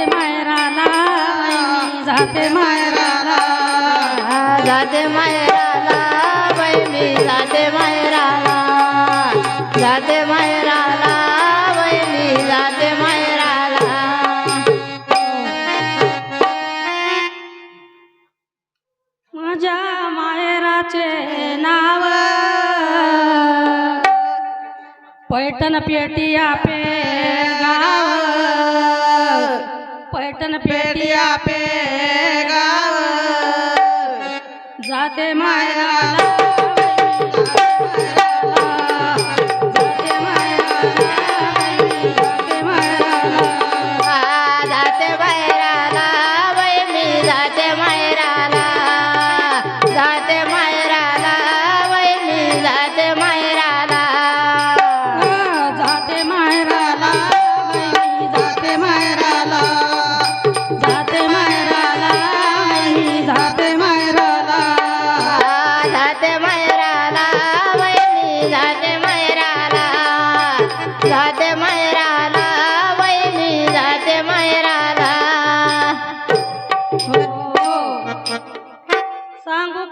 जाते मायराला मी जाते मायराला. जाते मायराला बाई मी जाते मायराला. जाते मायराला बाई मी जाते मायराला. माझ्या मायराचे नाव. पैठण पेटी आपे गाव. पैठण पेटिया पे गाव जाते माया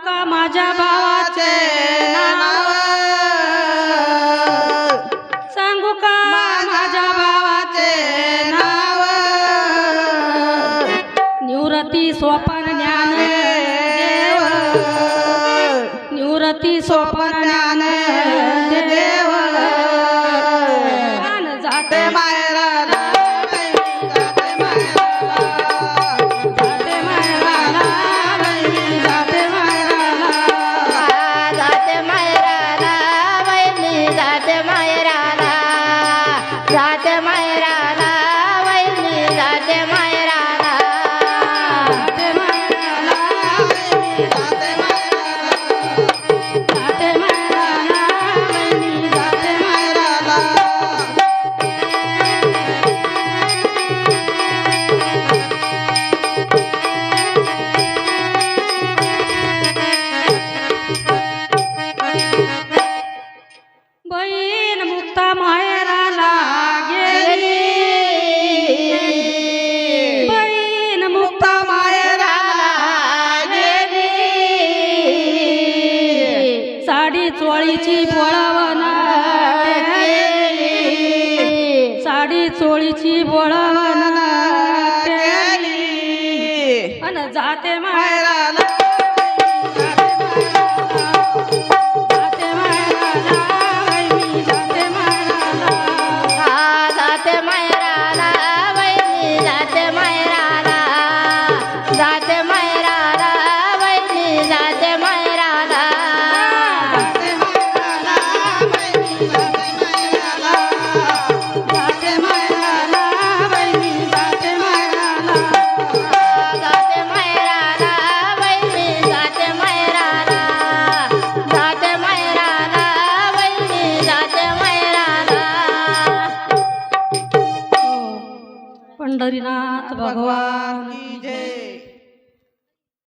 का माझ्या भावाचे नाव? सांगू का माझ्या भावाचे नाव? निवृत्ती सोपान ज्ञान निवृत्ती सोपान ज्ञान चोळीची बोळावना साडी चोळीची बोळावना जाते मायराला पंढरीनाथ भगवान जय.